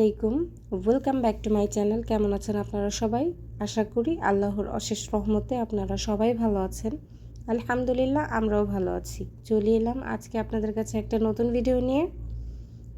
আলাইকুম। Welcome back to my channel কেমন আছেন আপনারা সবাই? আশা করি আল্লাহর অশেষ রহমতে আপনারা সবাই ভালো আছেন। আলহামদুলিল্লাহ, আমরাও ভালো আছি। চলে এলাম আজকে আপনাদের কাছে একটা নতুন ভিডিও নিয়ে।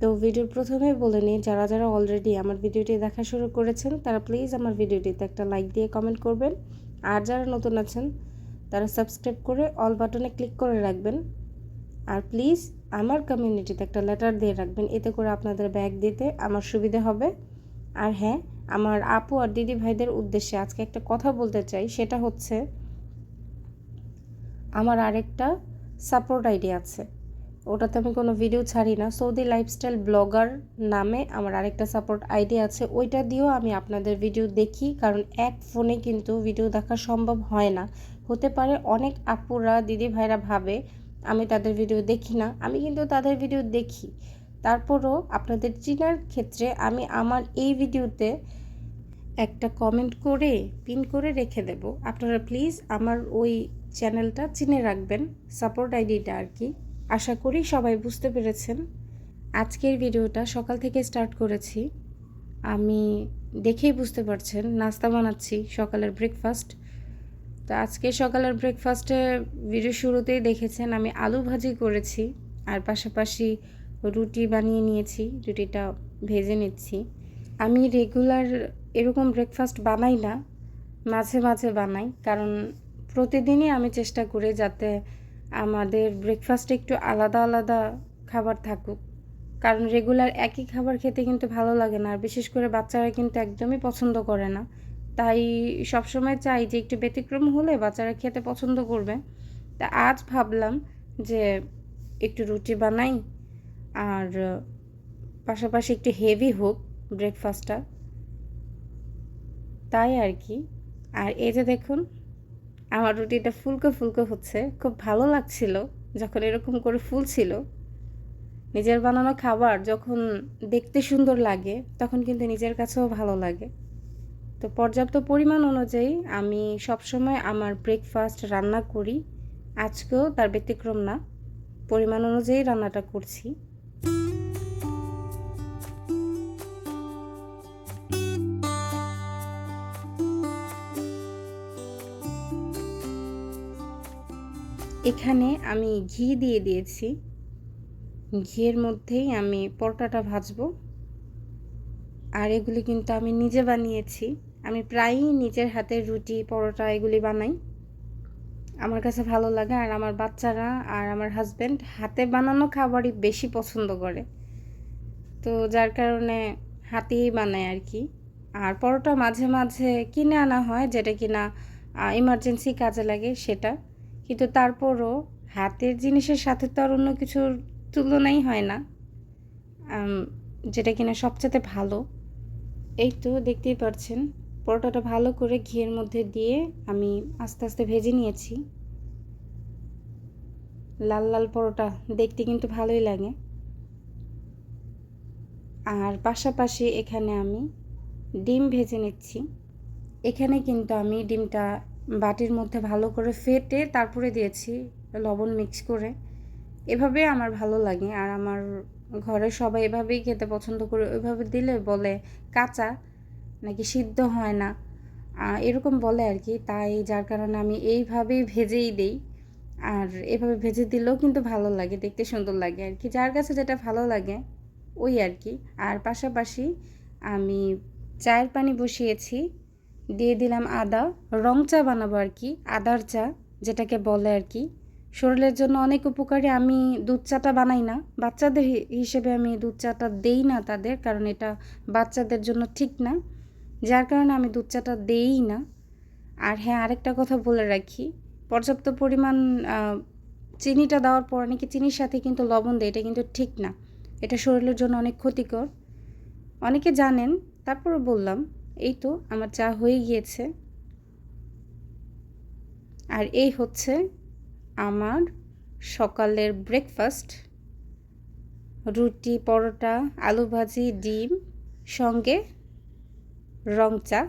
তো ভিডিওর প্রথমে বলে নিই, যারা যারা অলরেডি আমার ভিডিওটি দেখা শুরু করেছেন, তারা প্লিজ আমার ভিডিওটিতে একটা লাইক দিয়ে কমেন্ট করবেন। আর যারা নতুন আছেন, তারা সাবস্ক্রাইব করে অল বাটনে ক্লিক করে রাখবেন। আর প্লিজ আমার কমিউনিটিতে একটা লেটার দিয়ে রাখবেন, এতে করে আপনাদের ব্যাগ দিতে আমার সুবিধা হবে। আর হ্যাঁ আমার আপু আর দিদি ভাইদের উদ্দেশ্যে আজকে একটা কথা বলতে চাই, সেটা হচ্ছে আমার আরেকটা সাপোর্ট আইডি আছে। ওটাতে আমি কোনো ভিডিও ছাড়ি না। সৌদি লাইফস্টাইল ব্লগার নামে আমার আরেকটা সাপোর্ট আইডি আছে। ওইটা দিয়েও আমি আপনাদের ভিডিও দেখি, কারণ এক ফোনে কিন্তু ভিডিও দেখা সম্ভব হয় না। হতে পারে অনেক আপুরা, দিদি ভাইরা ভাবে আমি তাদের ভিডিও দেখি না, আমি কিন্তু তাদের ভিডিও দেখি। তারপরও আপনাদের চিনার ক্ষেত্রে আমি আমার এই ভিডিওতে একটা কমেন্ট করে পিন করে রেখে দেব। আপনারা প্লিজ আমার ওই চ্যানেলটা চিনে রাখবেন সাপোর্ট আইডিটা আর কি। আশা করি সবাই বুঝতে পেরেছেন। আজকের ভিডিওটা সকাল থেকে স্টার্ট করেছি। আমি দেখেই বুঝতে পারছেন, নাস্তা বানাচ্ছি সকালের ব্রেকফাস্ট তো আজকে সকালের ব্রেকফাস্টে ভিডিও শুরুতেই দেখেছেন, আমি আলু ভাজি করেছি আর পাশাপাশি রুটি বানিয়ে নিয়েছি, রুটিটা ভেজে নিচ্ছি। আমি রেগুলার এরকম ব্রেকফাস্ট বানাই না, মাঝে মাঝে বানাই, কারণ প্রতিদিনই আমি চেষ্টা করি যাতে আমাদের ব্রেকফাস্টে একটু আলাদা আলাদা খাবার থাকুক। কারণ রেগুলার একই খাবার খেতে কিন্তু ভালো লাগে না, আর বিশেষ করে বাচ্চারা কিন্তু একদমই পছন্দ করে না। তাই সবসময় চাই যে একটু ব্যতিক্রম হলে বাচ্চারা খেতে পছন্দ করবে। তা আজ ভাবলাম যে একটু রুটি বানাই, আর পাশাপাশি একটু হেভি হোক ব্রেকফাস্টটা তাই আর কি। আর এই যে দেখুন, আমার রুটিটা ফুলকো ফুলকো হচ্ছে, খুব ভালো লাগছিল যখন এরকম করে ফুল ছিল নিজের বানানো খাবার যখন দেখতে সুন্দর লাগে, তখন কিন্তু নিজের কাছেও ভালো লাগে। তো পর্যাপ্ত পরিমাণ অনুযায়ী আমি সবসময় আমার ব্রেকফাস্ট রান্না করি। আজকেও তার ব্যতিক্রম না, পরিমাণ অনুযায়ী রান্নাটা করছি। এখানে আমি ঘি দিয়ে দিয়েছি। ঘিয়ের মধ্যেই আমি পরোটাটা ভাজবো। আর এগুলি কিন্তু আমি নিজে বানিয়েছি। আমি প্রায়ই নিজের হাতে রুটি, পরোটা এগুলি বানাই। আমার কাছে ভালো লাগে আর আমার বাচ্চারা আর আমার হাজব্যান্ড হাতে বানানো খাবারই বেশি পছন্দ করে। তো যার কারণে হাতেই বানায় আর কি। আর পরোটা মাঝে মাঝে কিনে আনা হয়, যেটা কিনা ইমার্জেন্সি কাজে লাগে সেটা। কিন্তু তারপরও হাতের জিনিসের সাথে তো আর অন্য কিছুর তুলনাই হয় না। যেটা কিনা সবচেয়ে ভালো। এই তো দেখতেই পাচ্ছেন পরোটাটা ভালো করে ঘিয়ের মধ্যে দিয়ে আমি আস্তে আস্তে ভেজে নিয়েছি। লাল লাল পরোটা দেখতে কিন্তু ভালোই লাগে। আর পাশাপাশি এখানে আমি ডিম ভেজে নিচ্ছি। এখানে কিন্তু আমি ডিমটা বাটির মধ্যে ভালো করে ফেটে তারপরে দিয়েছি লবণ মিক্স করে। এভাবে আমার ভালো লাগে আর আমার ঘরে সবাই এভাবেই খেতে পছন্দ করে, ওইভাবে দিলে বলে কাঁচা। নাকি সিদ্ধ হয় না। এরকম বলে আর কি। তাই যার কারণে আমি এইভাবেই ভেজেই দেই। আর এভাবে ভেজে দিলেও কিন্তু ভালো লাগে, দেখতে সুন্দর লাগে আর কি। যার কাছে যেটা ভালো লাগে, ওই আর কি। আর পাশাপাশি আমি চায়ের পানি বসিয়েছি, দিয়ে দিলাম আদা। রং চা বানাবো আর কি, আদার চা, যেটাকে বলে আর কি। শরীরের জন্য অনেক উপকারী। আমি দুধ চাটা বানাই না। বাচ্চাদের হিসেবে আমি দুধ চাটা দেই না তাদের, কারণ এটা বাচ্চাদের জন্য ঠিক না। যার কারণে আমি দুধ চাটা দেই না। আর হ্যাঁ আরেকটা কথা বলে রাখি। পর্যাপ্ত পরিমাণ চিনিটা দেওয়ার পর অনেকে চিনির সাথে কিন্তু লবণ দেয়, এটা কিন্তু ঠিক না। এটা শরীরের জন্য অনেক ক্ষতিকর। অনেকে জানেন তারপরে বললাম, এই তো আমার চা হয়ে গিয়েছে। আর এই হচ্ছে আমার সকালের ব্রেকফাস্ট রুটি, পরোটা, আলু ভাজি, ডিম, সঙ্গে রং চা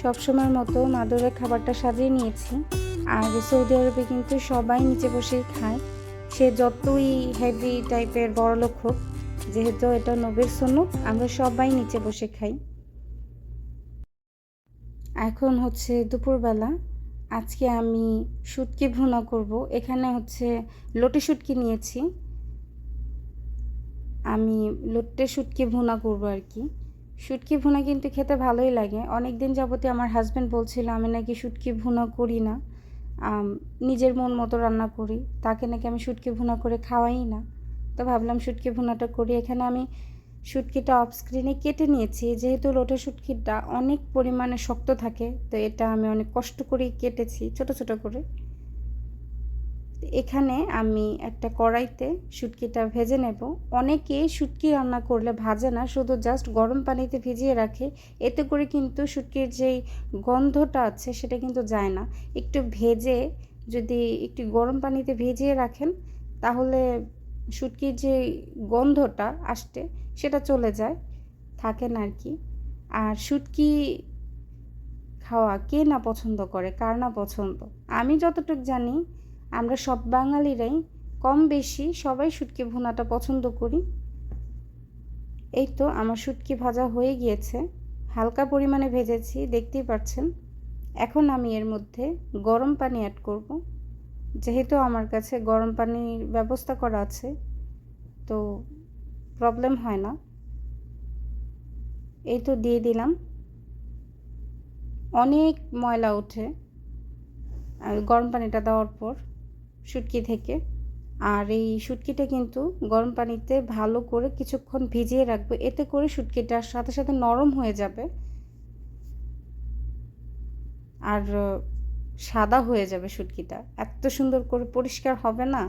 সবসময়ের মতো মাদুরের খাবারটা সাজিয়ে নিয়েছি। আর সৌদি আরবে কিন্তু সবাই নিচে বসেই খায়। সে যতই হেভি টাইপের বড় লোক হোক, যেহেতু এটা নবীর সুন্নত, আমরা সবাই নিচে বসে খাই। এখন হচ্ছে দুপুরবেলা। আজকে আমি শুটকি ভুনা করব। এখানে হচ্ছে লোটে শুটকি নিয়েছি। আমি লোটে শুটকি ভুনা করব আর কি। শুটকি ভুনা কিন্তু খেতে ভালোই লাগে। অনেক দিন যাবতে আমার হাজব্যান্ড বলছিল, আমি নাকি শুটকি ভুনা করি না। নিজের মন মতো রান্না করি। তাকে নাকি আমি শুটকি ভুনা করে খাওয়াই না। তো ভাবলাম শুটকি ভুনাটা করি। এখানে আমি শুটকিটা অফ স্ক্রিনে কেটে নিয়েছি। যেহেতু লোটে শুটকিটা অনেক পরিমাণে শক্ত থাকে, তো এটা আমি অনেক কষ্ট করে কেটেছি, ছোট ছোট করে। এখানে আমি একটা কড়াইতে শুটকিটা ভেজে নেব। অনেকে শুটকি রান্না করলে ভাজে না, শুধু জাস্ট গরম পানিতে ভিজিয়ে রাখে। এতে করে কিন্তু শুটকির যেই গন্ধটা আছে সেটা কিন্তু যায় না। একটু ভেজে যদি একটু গরম পানিতে ভিজিয়ে রাখেন, তাহলে শুটকির যে গন্ধটা আসতে সেটা চলে যায় থাকে না আর কি। আর শুটকি খাওয়া কে না পছন্দ করে, কার না পছন্দ? আমি যতটুকু জানি আমরা সব বাঙালিরাই কম বেশি সবাই শুটকি ভুনাটা পছন্দ করি। এই তো আমার শুটকি ভাজা হয়ে গিয়েছে। হালকা পরিমাণে ভেজেছি, দেখতেই পাচ্ছেন। এখন আমি এর মধ্যে গরম পানি অ্যাড করব। যেহেতু আমার কাছে গরম পানির ব্যবস্থা করা আছে, তো প্রবলেম হয় না। এই তো দিয়ে দিলাম। অনেক ময়লা ওঠে। আর গরম পানিটা দেওয়ার পর শুটকি থেকে। আর এই শুটকিটা কিন্তু গরম পানিতে ভালো করে কিছুক্ষণ ভিজিয়ে রাখবে। এতে করে শুটকিটার সাথে সাথে নরম হয়ে যাবে আর সাদা হয়ে যাবে শুটকিটা। এত সুন্দর করে পরিষ্কার হবে না?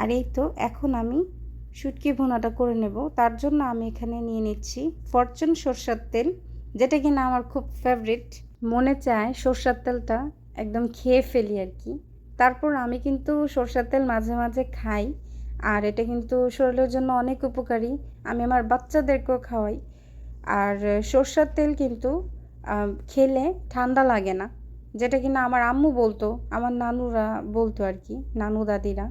আর এই তো এখন আমি শুটকি ভুনাটা করে নেব। তার জন্য আমি এখানে নিয়ে নিচ্ছি ফরচুন সর্ষার তেল, যেটা কিনা আমার খুব ফেভারিট মনে চায় সর্ষার তেলটা একদম খেয়ে ফেলি আর কি। তারপর আমি কিন্তু সর্ষার তেল মাঝে মাঝে খাই, আর এটা কিন্তু শরীরের জন্য অনেক উপকারী। আমি আমার বাচ্চাদেরকেও খাওয়াই। আর সর্ষার তেল কিন্তু খেলে ঠান্ডা লাগে না, যেটা কিনা আমার আম্মু বলতো, আমার নানুরা বলতো আর কি, নানু দাদিরা।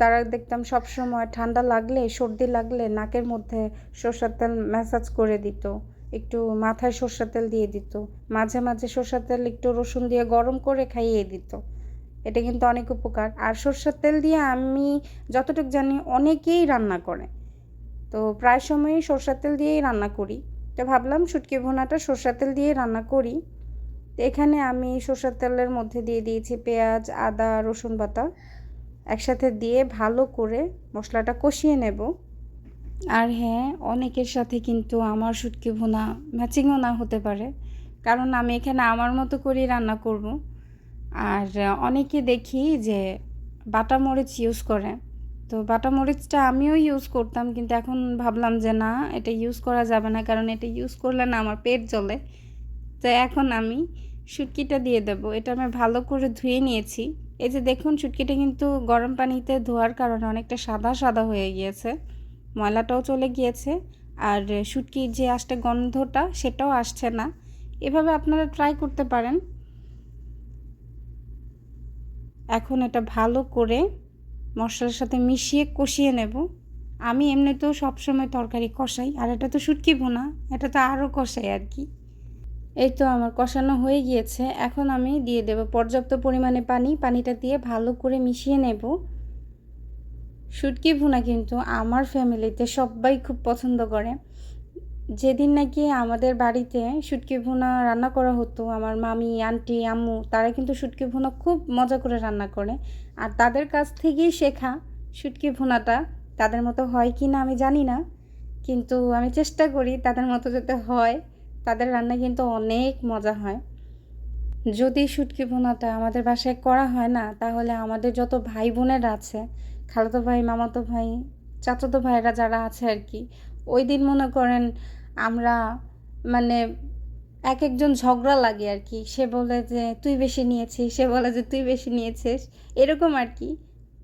তারা দেখতাম সব সময় ঠান্ডা লাগলে, সর্দি লাগলে নাকের মধ্যে সর্ষার তেল ম্যাসাজ করে দিত। একটু মাথায় সর্ষার তেল দিয়ে দিত। মাঝে মাঝে সর্ষার তেল একটু রসুন দিয়ে গরম করে খাইয়ে দিত। এটা কিন্তু অনেক উপকার। আর সর্ষার তেল দিয়ে আমি যতটুকু জানি অনেকেই রান্না করে। তো প্রায় সময়ই সর্ষার তেল দিয়েই রান্না করি। তো ভাবলাম শুটকি ভুনাটা সর্ষার তেল দিয়ে রান্না করি। তো এখানে আমি সর্ষার তেলের মধ্যে দিয়ে দিয়েছি পেঁয়াজ, আদা, রসুন বাটা। একসাথে দিয়ে ভালো করে মশলাটা কষিয়ে নেব। আর হ্যাঁ অনেকের সাথে কিন্তু আমার শুটকি ভুনা ম্যাচিংও না হতে পারে। কারণ আমি এখানে আমার মতো করেই রান্না করব। আর অনেকে দেখি যে বাটা মরিচ ইউজ করে। তো বাটা মরিচটা আমিও ইউজ করতাম, কিন্তু এখন ভাবলাম যে না, এটা ইউজ করা যাবে না, কারণ এটা ইউজ করলে না আমার পেট জ্বলে। তো এখন আমি শুটকিটা দিয়ে দেবো। এটা আমি ভালো করে ধুয়ে নিয়েছি। এই যে দেখুন শুটকিটা কিন্তু গরম পানিতে ধোয়ার কারণে অনেকটা সাদা সাদা হয়ে গিয়েছে। ময়লাটাও চলে গিয়েছে আর শুটকির যে আসতে গন্ধটা সেটাও আসছে না। এভাবে আপনারা ট্রাই করতে পারেন। এখন এটা ভালো করে মশলার সাথে মিশিয়ে কষিয়ে নেব। আমি এমনিতেও সবসময় তরকারি কষাই, আর এটা তো শুটকি ভোনা, এটা তো আরও কষাই আর কি। এই তো আমার কষানো হয়ে গিয়েছে। এখন আমি দিয়ে দেব পর্যাপ্ত পরিমাণে পানি, পানিটা দিয়ে ভালো করে মিশিয়ে নেব। শুটকি ভুনা কিন্তু আমার ফ্যামিলিতে সবাই খুব পছন্দ করে। যেদিন নাকি আমাদের বাড়িতে শুটকি ভুনা রান্না করা হতো, আমার মামি, আন্টি, আম্মু, তারা কিন্তু শুটকি ভুনা খুব মজা করে রান্না করে। আর তাদের কাছ থেকেই শেখা শুটকি ভুনাটা তাদের মতো হয় কি না আমি জানি না, কিন্তু আমি চেষ্টা করি তাদের মতো যাতে হয়, তাদের রান্না কিন্তু অনেক মজা হয়। যদি শুটকি ভুনাটা আমাদের বাসায় করা হয় না, তাহলে আমাদের যত ভাই বোনেরা আছে খালাতো ভাই, মামাতো ভাই, চাচাতো ভাইরা যারা আছে আর কি, ওই দিন মনে করেন আমরা মানে এক একজন ঝগড়া লাগে আর কি। সে বলে যে, তুই বেশি নিয়েছিস। সে বলে যে, তুই বেশি নিয়েছিস। এরকম আর কি।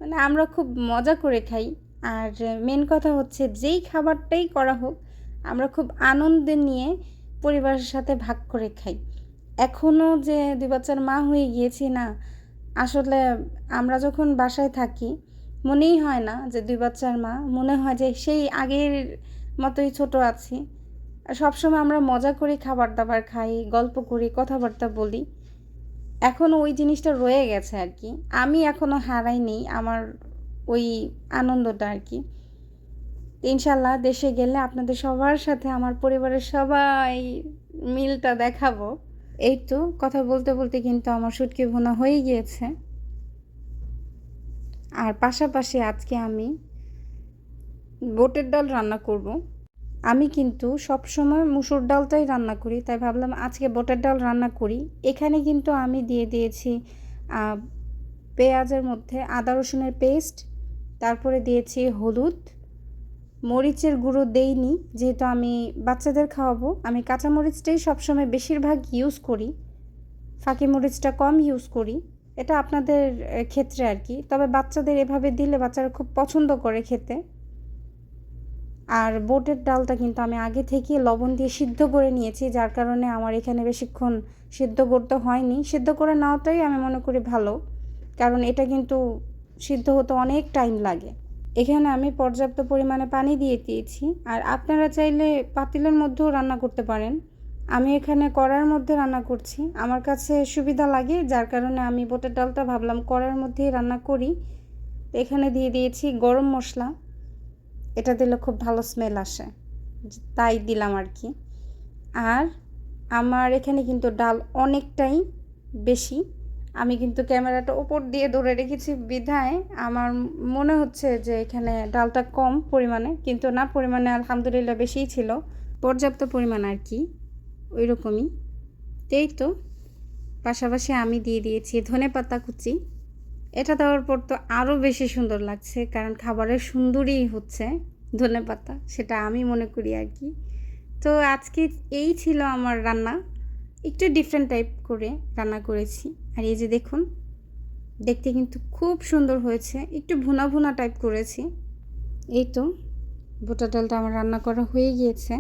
মানে আমরা খুব মজা করে খাই। আর মেন কথা হচ্ছে, যেই খাবারটাই করা হোক, আমরা খুব আনন্দে নিয়ে পরিবারের সাথে ভাগ করে খাই। এখনও যে দুই বাচ্চার মা হয়ে গিয়েছি না, আসলে আমরা যখন বাসায় থাকি মনেই হয় না যে দুই বাচ্চার মা। মনে হয় যে সেই আগের মতোই ছোট আছি। সবসময় আমরা মজা করি খাবার দাবার খাই, গল্প করি, কথাবার্তা বলি। এখনও ওই জিনিসটা রয়ে গেছে আর কি। আমি এখনও হারাইনি আমার ওই আনন্দটা আর কি। ইনশাল্লাহ দেশে গেলে আপনাদের সবার সাথে, আমার পরিবারের সবাই মিলটা দেখাবো। এই তো, কথা বলতে বলতে কিন্তু আমার শুটকি ভুনা হয়ে গিয়েছে। আর পাশাপাশি আজকে আমি বোটের ডাল রান্না করব। আমি কিন্তু সব সময় মুসুর ডালটাই রান্না করি, তাই ভাবলাম আজকে বোটের ডাল রান্না করি। এখানে কিন্তু আমি দিয়ে দিয়েছি পেঁয়াজের মধ্যে আদা রসুনের পেস্ট, তারপরে দিয়েছি হলুদ, মরিচের গুঁড়ো দেইনি, যেহেতু আমি বাচ্চাদের খাওয়াবো। আমি কাঁচা মরিচটাই সবসময় বেশিরভাগ ইউজ করি ফাঁকি মরিচটা কম ইউজ করি। এটা আপনাদের ক্ষেত্রে আর কি। তবে বাচ্চাদের এভাবে দিলে বাচ্চারা খুব পছন্দ করে খেতে। আর বোটের ডালটা কিন্তু আমি আগে থেকে লবণ দিয়ে সিদ্ধ করে নিয়েছি, যার কারণে আমার এখানে বেশিক্ষণ সিদ্ধ করতে হয়নি। সিদ্ধ করে নেওয়াটাই আমি মনে করি ভালো, কারণ এটা কিন্তু সিদ্ধ হতে অনেক টাইম লাগে। এখানে আমি পর্যাপ্ত পরিমাণে পানি দিয়ে দিয়েছি। আর আপনারা চাইলে পাতিলের মধ্যেও রান্না করতে পারেন। আমি এখানে কড়ার মধ্যে রান্না করছি। আমার কাছে সুবিধা লাগে, যার কারণে আমি বোটের ডালটা ভাবলাম কড়ার মধ্যেই রান্না করি। এখানে দিয়ে দিয়েছি গরম মশলা। এটা দিলে খুব ভালো স্মেল আসে। তাই দিলাম আর কি। আর আমার এখানে কিন্তু ডাল অনেকটাই বেশি। আমি কিন্তু ক্যামেরাটা ওপর দিয়ে ধরে রেখেছি বিধায়। আমার মনে হচ্ছে যে এখানে ডালটা কম পরিমাণে, কিন্তু না, পরিমাণে আলহামদুলিল্লাহ বেশিই ছিল। পর্যাপ্ত পরিমাণ আর কি। ওই রকমই এই তো, পাশাপাশি আমি দিয়ে দিয়েছি ধনে পাতা কুচি। এটা দেওয়ার পর তো আরও বেশি সুন্দর লাগছে, কারণ খাবারের সুন্দরই হচ্ছে ধনে পাতা, সেটা আমি মনে করি আর কি। তো আজকে এই ছিল আমার রান্না। একটু ডিফারেন্ট টাইপ করে রান্না করেছি। আর এই যে দেখুন, দেখতে কিন্তু খুব সুন্দর হয়েছে। একটু ভুনা ভুনা টাইপ করেছি। এই তো বোটা ডালটা আমার রান্না করা হয়ে গিয়েছে।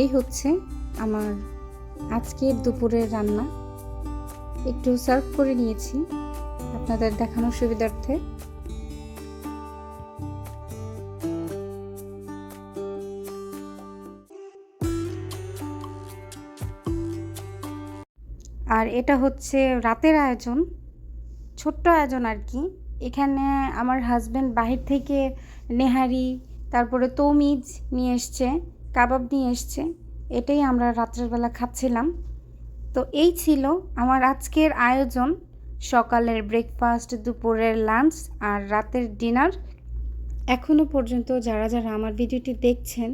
এই হচ্ছে আমার আজকের দুপুরের রান্না। একটু সার্ভ করে নিয়েছি আপনাদের দেখানোর সুবিধার্থে। আর এটা হচ্ছে রাতের আয়োজন, ছোট্ট আয়োজন আর কি। এখানে আমার হাজব্যান্ড বাহির থেকে নেহারি, তারপরে তমিজ নিয়ে এসছে। কাবাব নিয়ে এসছে। এটাই আমরা রাত্রের বেলা খাচ্ছিলাম। তো এই ছিল আমার আজকের আয়োজন। সকালের ব্রেকফাস্ট দুপুরের লাঞ্চ আর রাতের ডিনার এখনও পর্যন্ত যারা যারা আমার ভিডিওটি দেখছেন,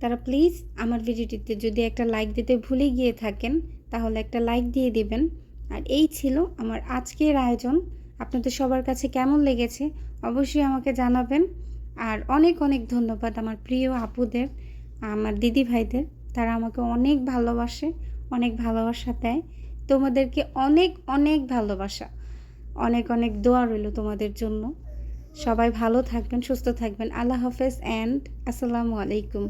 তারা প্লিজ আমার ভিডিওটিতে যদি একটা লাইক দিতে ভুলে গিয়ে থাকেন, তাহলে একটা লাইক দিয়ে দিবেন। আর এই ছিল আমার আজকের আয়োজন। আপনাদের সবার কাছে কেমন লেগেছে অবশ্যই আমাকে জানাবেন। আর অনেক অনেক ধন্যবাদ আমার প্রিয় আপুদের। আমার দিদি ভাইদের, তারা আমাকে অনেক ভালোবাসে, অনেক ভালোবাসা দেয়। তোমাদেরকে অনেক অনেক ভালোবাসা। অনেক অনেক দোয়া রইল তোমাদের জন্য। সবাই ভালো থাকবেন, সুস্থ থাকবেন। আল্লাহ হাফেজ অ্যান্ড আসসালামু আলাইকুম।